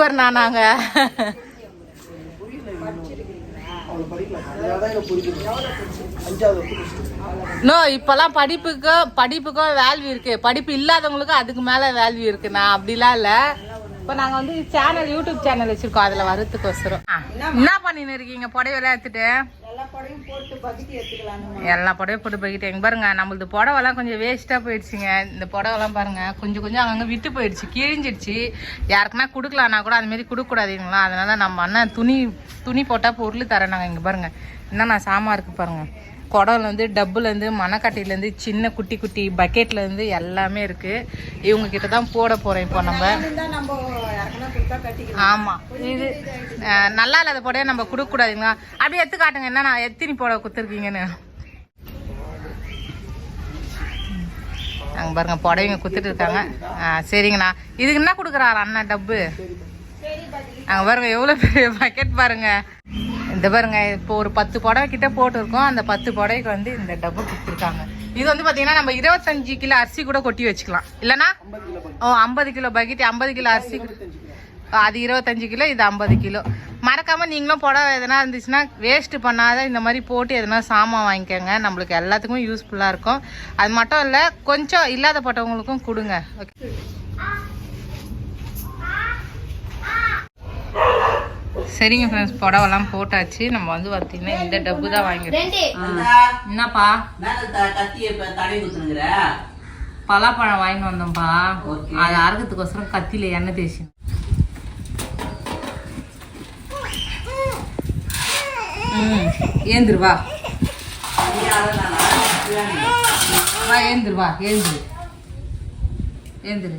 YouTuber நானாங்க. No இப்பெல்லாம் படிப்புக்கோ படிப்புக்கும் value இருக்கு. படிப்பு இல்லாதவங்களுக்கும் அதுக்கு மேல வேல்யூ இருக்குண்ணா அப்படிலாம் இல்ல. இப்போ நாங்க வந்து சேனல் யூடியூப் சேனல் வச்சிருக்கோம். அதுல வரதுக்கோசரம் என்ன பண்ணின்னு இருக்கீங்க? புடவை எடுத்துட்டு. எல்லா புடவையும் போட்டு பகிட்டு எங்க பாருங்க நம்மளது புடவைலாம் கொஞ்சம் வேஸ்டா போயிடுச்சுங்க. இந்த புடவைலாம் பாருங்க கொஞ்சம் கொஞ்சம் அங்கங்க விட்டு போயிடுச்சு கிழிஞ்சிடுச்சு. யாருக்குன்னா கொடுக்கலான்னா கூட அது கொடுக்கக்கூடாதுங்களா? அதனால நம்ம அண்ணன் துணி துணி போட்டா பொருள் தரேன் நாங்க இங்க பாருங்க. என்னண்ணா சாமா இருக்கு பாருங்க. குடம்லேருந்து டப்புலேருந்து மணக்கட்டையிலேருந்து சின்ன குட்டி குட்டி பக்கெட்லேருந்து எல்லாமே இருக்குது இவங்க கிட்ட தான் போட போகிறோம் இப்போ நம்ம. ஆமாம் இது நல்லா இல்லாத போட நம்ம கொடுக்கக்கூடாதுங்களா? அப்படியே எடுத்து காட்டுங்க. என்ன நான் எத்தினி புடவை கொடுத்துருக்கீங்கன்னு அங்கே பாருங்க புடவைங்க குத்துட்டு இருக்காங்க. ஆ சரிங்கண்ணா. இதுக்கு என்ன கொடுக்குறாரு அண்ணா டப்பு? அங்கே பாருங்க எவ்வளோ பெரிய பக்கெட் பாருங்க. இந்த பாருங்க இப்போ ஒரு பத்து புடவை கிட்ட போட்டிருக்கோம். அந்த பத்து புடவைக்கு வந்து இந்த டப்பு கொடுத்துருக்காங்க இது வந்து பார்த்தீங்கன்னா நம்ம இருபத்தஞ்சு கிலோ அரிசி கூட கொட்டி வச்சுக்கலாம். இல்லைன்னா? ஓ ஐம்பது கிலோ பக்கெட் ஐம்பது கிலோ அரிசி அது இருபத்தஞ்சு கிலோ இது ஐம்பது கிலோ. மறக்காம நீங்களும் புடவை எதனா இருந்துச்சுன்னா வேஸ்ட் பண்ணாத இந்த மாதிரி போட்டு எதனா சாமான் வாங்கிக்கோங்க. நம்மளுக்கு எல்லாத்துக்கும் யூஸ்ஃபுல்லாக இருக்கும். அது மட்டும் இல்லை கொஞ்சம் இல்லாதப்பட்டவங்களுக்கும் கொடுங்க. ஓகே சரிங்க ஃப்ரெண்ட்ஸ் புடவெல்லாம் போட்டாச்சு. நம்ம வந்து பார்த்தீங்கன்னா இந்த டப்பு தான் வாங்கிருக்கோம் என்னப்பா? கத்திய தடை குத்துனுங்கிற பலாப்பழம் வாங்கிட்டு வந்தோம்ப்பா. அது அறுக்கிறதுக்கோசரம் கத்தியில எண்ணெய் தேய்ச்சி ம். ஏந்திரு வா. வா ஏந்திரு ஏந்திரு.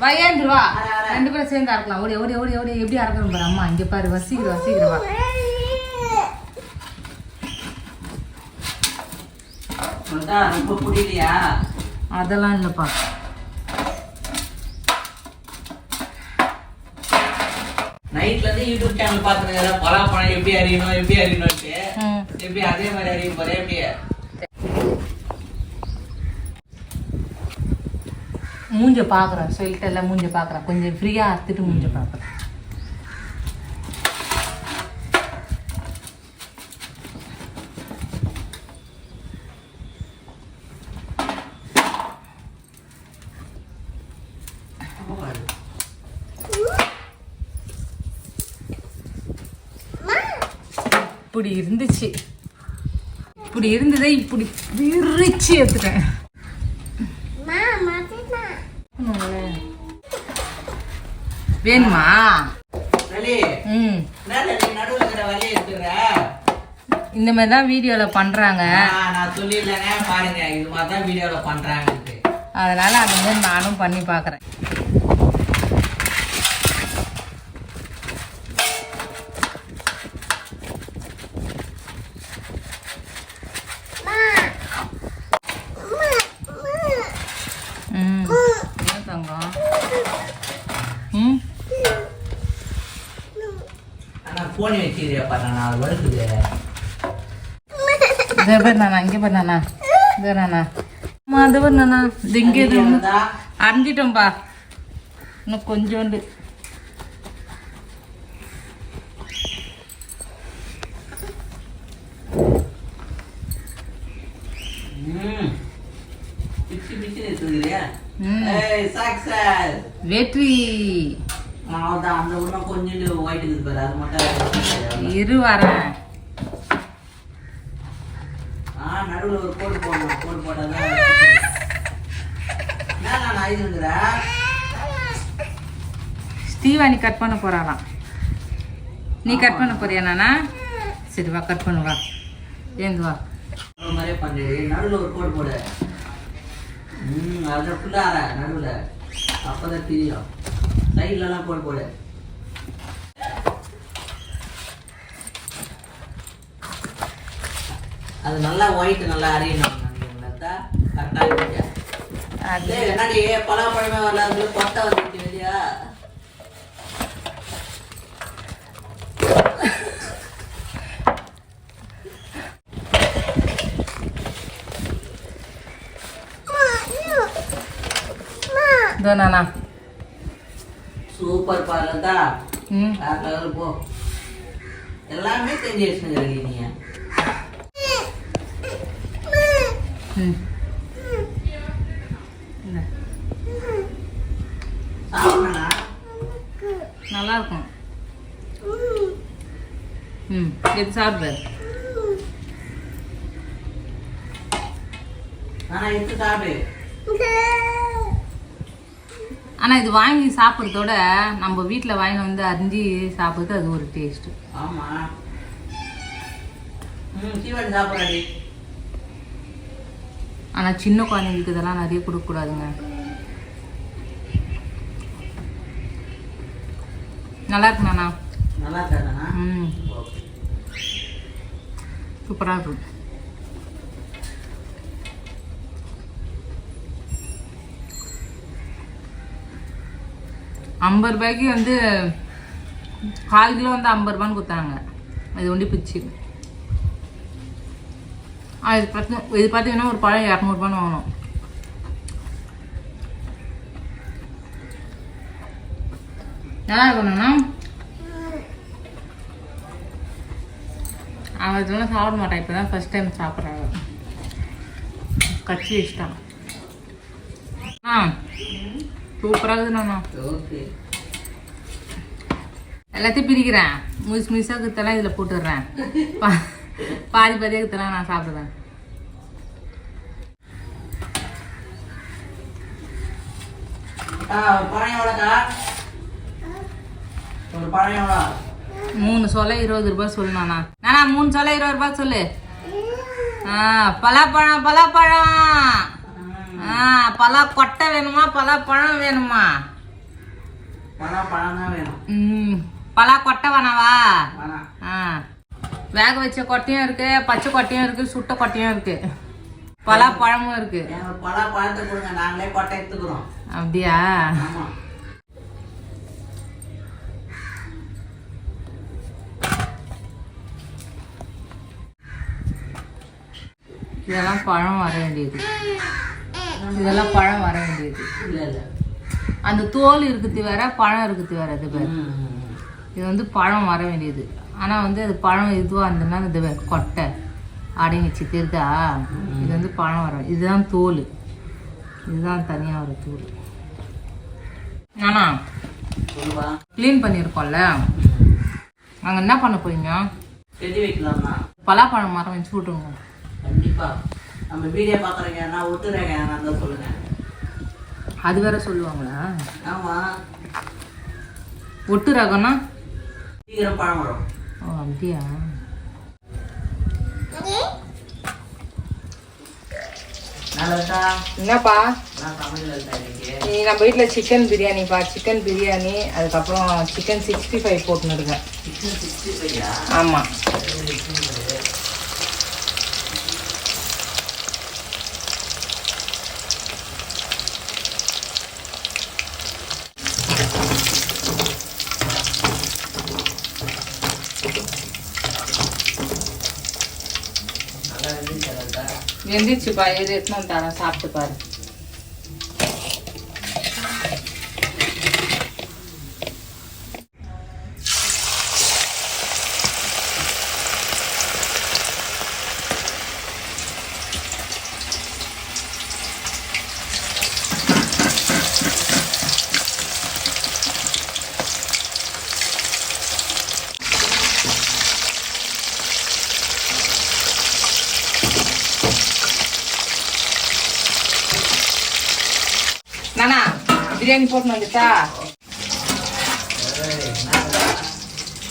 வா ஏந்திரு வா. ரெண்டு பேரும் சேர்ந்து அறக்கலாம். ஓடி ஓடி ஓடி ஓடி. எப்படி அறக்கணும் பாரு அம்மா? இங்க பாரு வசிக்கிற வசிக்கிற வா. ரொம்ப புரியலையா அதெல்லாம் இல்லைப்பா. நைட்ல இருந்து யூடியூப் சேனல் பாத்துருங்க பலாப்பழம் எப்படி அறியணும் எப்படி அறியணும்ட்டு எப்படி அதே மாதிரி அறிய போறேன் எப்படி? மூஞ்ச பார்க்குறேன் சொல்லிட்டு எல்லாம் மூஞ்ச பார்க்குறேன் கொஞ்சம் ஃப்ரீயாக அறுத்துட்டு மூஞ்ச பார்க்குறேன் இப்படி இருந்துச்சு. இப்படி இருந்ததை இப்படி விரிச்சு எடுத்துட்டேன். எடுத்துக்கிற இந்த மாதிரி தான் வீடியோவில் பண்ணுறாங்க ஆ, நான் சொல்லிடலங்க பாருங்க இது மாதிரி தான் வீடியோல பண்றாங்கன்ட்டு அதனால அந்த மாதிரி நானும் பண்ணி பார்க்குறேன் ம் என்ன தங்கம் ம் ஆனா போன் வச்சுக்கிறியா பாரு நான் அது வருது இதே இங்கே இதே நானா. அம்மா அது நானா. இது இங்கே அரைஞ்சிட்டோம்பா இன்னும் கொஞ்சோண்டு. வெற்றி. அவ்வளோதான் அந்த உடனே கொஞ்சம் ஒயிட் இருக்குது பாரு. அது மட்டும் இரு வரேன். ஆ நடுவுல ஒரு கோடு போடணும். கோடு போட்டாதான் என்ன நான் ஐதுங்கிற ஸ்டீவானி கட் பண்ண போறாளாம். நீ கட் பண்ண போறியா நானா? சரி வா கட் பண்ணு வா. ஏந்து வா. மாதிரியே பண்ணு. நடுவுல ஒரு கோடு போடு. ம் அதை ஃபுல்லாக நடுவுல. அப்பதான் தெரியும். சைட்லலாம் கோடு போடு. அது நல்லா ஒயிட் நல்லா அறியணும் கரெக்டாக அது என்னடி பலாப்பழமே வரல அது கொட்டை வந்துட்டு வெளியா? இதோ நானா? சூப்பர் வேற லெவல் போ எல்லாமே செஞ்சு வச்சுருங்க நீங்க. நல்லா இருக்கும் ம் எடுத்து சாப்பிடு? ஆனா எடுத்து சாப்பிடு. ஆனால் இது வாங்கி சாப்பிட்றதோட நம்ம வீட்டில் வாங்கி வந்து அரிஞ்சு சாப்பிட்றது அது ஒரு டேஸ்ட்டு ஆமா. ம் சீவன் சாப்பிட்றாடி ஆனால் சின்ன குழந்தைங்களுக்கு இதெல்லாம் நிறைய கொடுக்கக்கூடாதுங்க. நல்லா இருக்குண்ணா ம். சூப்பராக இருக்கும். ஐம்பது ரூபாய்க்கு வந்து கால் கிலோ வந்து ஐம்பது ரூபான்னு கொடுத்தாங்க. இது ஒண்டி பிச்சு. இது பார்த்து இது பார்த்தீங்கன்னா ஒரு பழம் இரநூறுபான்னு வாங்கணும் நல்லா இருக்கணும்னா அவன் இதெல்லாம் சாப்பிட மாட்டான் இப்போ தான் ஃபஸ்ட் டைம் சாப்பிட்றாங்க கட்சி இஷ்டம் ஆ சூப்பராக இருக்குதுண்ணா ஓகே. எல்லாத்தையும் பிரிக்கிறேன். முழுசு முழுசாக குத்தெல்லாம் இதில் போட்டுடுறேன். பா பாதி பாதியாக குத்தெல்லாம் நான் சாப்பிடுவேன் மூணு சொல்ல இருபது ரூபாய் சொல்லுண்ணா. நானா மூணு சொல்ல இருபது ரூபாய் சொல்லு. ஆ பலாப்பழம் பலாப்பழம். பலா கொட்டை வேணுமா? பலாப்பழம் வேணுமா? பழம் பழம் தான் வேணும். ம் பலா கொட்டை வேணாவா? ஆ. வேக வச்ச கொட்டையும் இருக்கு பச்சை கொட்டையும் இருக்கு சுட்ட கொட்டையும் இருக்கு. பலாப்பழமும் இருக்கு. எங்க பழம் பழத்தை கொடுங்க நாங்களே கொட்டை எடுத்துக்கிறோம். அப்படியா? இதெல்லாம் பழம் வர வேண்டியது. இதெல்லாம் பழம் வர வேண்டியது. இல்ல இல்ல. அந்த தோல் இருக்குது வேற பழம் இருக்குது வேற இது ம். இது வந்து பழம் வர வேண்டியது. ஆனால் வந்து அது பழம் இதுவாக இருந்ததுன்னா இது வேற கொட்டை. அடங்கிச்சு தெரிதா இது வந்து பழம் வர இதுதான் தோல். இதுதான் தனியாக வர தோல். ஆனா சொல்லுப்பா க்ளீன் பண்ணியிருக்கோம்ல. நாங்கள் என்ன பண்ண போறீங்க? பலாப்பழம் மரம் வச்சு விட்ருங்க கண்டிப்பா. நம்ம வீடியோ பாக்குறீங்க நான் ஒத்துறேங்க நான் தான் சொல்லுங்க. அது வேற சொல்லுவாங்களா? ஆமா. ஒட்டு ரகம்னா? சீக்கிரம் பழம் வரும். ஓ அப்படியா? என்னப்பா? நீ நம்ம வீட்டில் சிக்கன் பிரியாணிப்பா சிக்கன் பிரியாணி அதுக்கப்புறம் சிக்கன் சிக்ஸ்டி ஃபைவ் போட்டுன்னு இருக்கேன். ஆமாம் நல்லா இருந்துச்சு நல்லதா வெந்துச்சுப்பா எது எடுத்துன்னு வந்து தரேன் சாப்பிட்டு பாரு நானா பிரியாணி போட்டுன்னு வந்துட்டா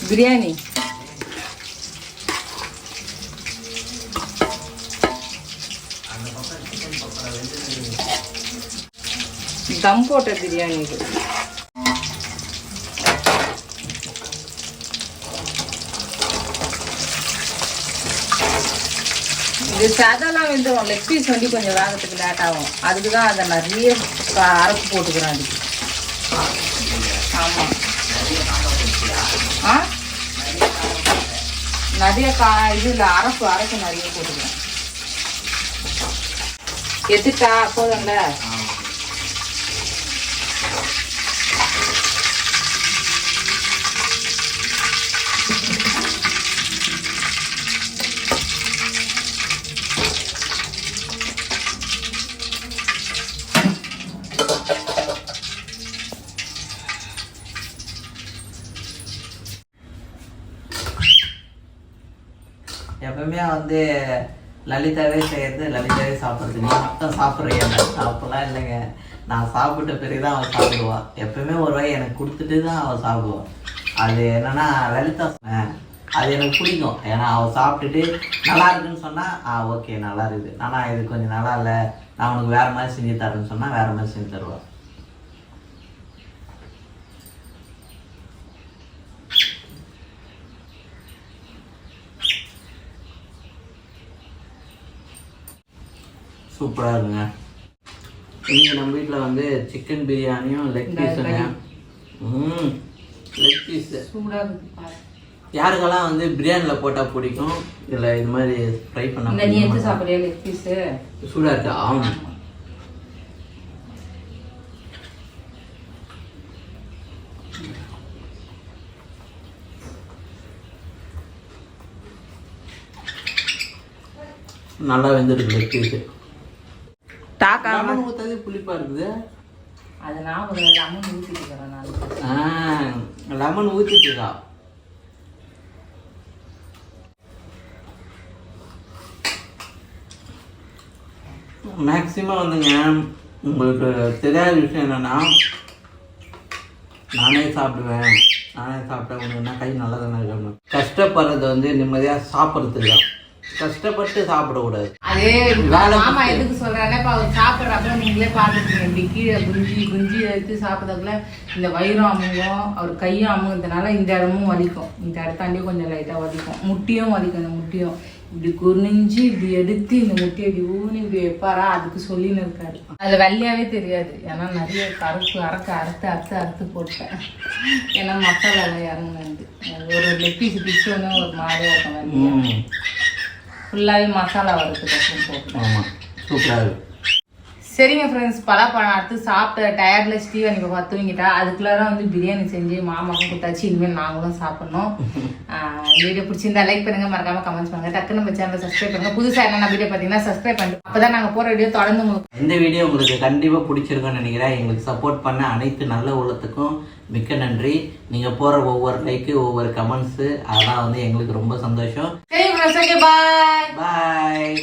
பிரியாணி தம் போட்ட பிரியாணி இது இது சதெல்லாம் வெந்துடும் லெக் பீஸ் வந்து கொஞ்சம் வேகத்துக்கு லேட் ஆகும். அதுக்கு தான் அதை நிறைய அரைப்பு போட்டுக்கிறேன் அதுக்கு. ஆமாம் ஆ? நிறைய கா இது இல்லை அரைப்பு அரைப்பு நிறைய போட்டுக்கிறேன். எதுக்கா? போதும்ல? வந்து லலிதாவே செய்யறது லலிதாவே சாப்பிட்றது. நீ மட்டும் சாப்பிட்றியா? அப்பெல்லாம் இல்லைங்க. நான் சாப்பிட்ட பிறகு தான் அவள் சாப்பிடுவா. எப்பவுமே ஒரு வாய் எனக்கு கொடுத்துட்டு தான் அவள் சாப்பிடுவான் அது என்னன்னா லலிதா சொன்னேன் அது எனக்கு பிடிக்கும். ஏன்னா அவள் சாப்பிட்டுட்டு நல்லா இருக்குன்னு சொன்னா ஆ ஓகே நல்லா இருக்குது. ஆனால் இது கொஞ்சம் நல்லா இல்லை. நான் உனக்கு வேற மாதிரி செஞ்சு தரேன்னு சொன்னா வேற மாதிரி செஞ்சு தருவாள் சூப்பராக இருக்குங்க இன்னைக்கு நம்ம வீட்டில் வந்து சிக்கன் பிரியாணியும் லெக் பீஸுங்க ம் லெக் பீஸு சூடாக இருக்குது. யாருக்கெல்லாம் வந்து பிரியாணியில் போட்டால் பிடிக்கும்? இல்லை இது மாதிரி ஃப்ரை பண்ண நீ எடுத்து சாப்பிட்றியா லெக் பீஸு சூடாக இருக்கா? ஆமாம் நல்லா வெந்திருக்கு லெக் பீஸு லெமன் ஊற்றாதே புளிப்பாக இருக்குது. அது நான் ஒரு லெமன் ஊற்றிட்டு இருக்கிறேன் நான் லெமன் ஊற்றிட்டுக்கா மேக்ஸிமம் வந்துங்க உங்களுக்கு தெரியாத விஷயம் என்னன்னா நானே சாப்பிடுவேன். நானே சாப்பிட்டேன் உங்களுக்கு என்ன கை நல்லா தானே இருக்கணும். கஷ்டப்படுறது வந்து நிம்மதியாக சாப்பிட்றதுக்கு தான். கஷ்டப்பட்டு சாப்பிடக்கூடாது. அதே மாமா. எதுக்கு சொல்றாருன்னா இப்ப அவர் சாப்பிட்றப்ப நீங்களே பார்த்துருக்கீங்க இப்படி கீழே குஞ்சு குஞ்சு எடுத்து சாப்பிட்றதுக்குள்ள இந்த வயிறும் அமுங்கும் அவர் கையும் அமுங்கிறதுனால இந்த இடமும் வலிக்கும். இந்த இடத்தாண்டியும் கொஞ்சம் லைட்டாக வலிக்கும். முட்டியும் வலிக்கும் இந்த முட்டியும். இப்படி குனிஞ்சு இப்படி எடுத்து இந்த முட்டியை இப்படி ஊனி இப்படி வைப்பாரா? அதுக்கு சொல்லின்னு இருக்காரு. அதுல வெள்ளையாவே தெரியாது. ஏன்னா நிறைய கருப்பு அறக்க அறுத்து அறுத்து அறுத்து போட்டேன். ஏன்னா மசாலால இறங்குனது. ஒரு லெக் பீஸ் பிடிச்சோன்னு ஒரு மாதிரியா இருக்கும் ஃபுல்லாகவே மசாலா வறுத்து ஆமாம் சூப்பராக இருக்கும் சரிங்க ஃப்ரெண்ட்ஸ் பலாப்பழம் அடுத்து சாப்பிட்ட டயர்ட்ல ஸ்டீவன் இப்போ பார்த்து தூங்கிட்டா அதுக்குள்ளார வந்து பிரியாணி செஞ்சு மாமாக்கும் கொடுத்தாச்சு இனிமேல் நாங்களும் சாப்பிடணும். வீடியோ பிடிச்சிருந்தா லைக் பண்ணுங்க மறக்காம கமெண்ட்ஸ் பண்ணுங்க. டக்கு நம்ம சேனலை சப்ஸ்கிரைப் பண்ணுங்க. புதுசாக என்னென்ன வீடியோ பார்த்தீங்கன்னா சப்ஸ்கிரைப் பண்ணுங்க அப்பதான் நாங்கள் போகிற வீடியோ தொடர்ந்து உங்களுக்கு இந்த வீடியோ உங்களுக்கு கண்டிப்பாக பிடிச்சிருக்கும்னு நினைக்கிறேன். எங்களுக்கு சப்போர்ட் பண்ண அனைத்து நல்ல உள்ளத்துக்கும் மிக்க நன்றி. நீங்கள் போகிற ஒவ்வொரு லைக்கு ஒவ்வொரு கமெண்ட்ஸு அதெல்லாம் வந்து எங்களுக்கு ரொம்ப சந்தோஷம். பாய் பாய்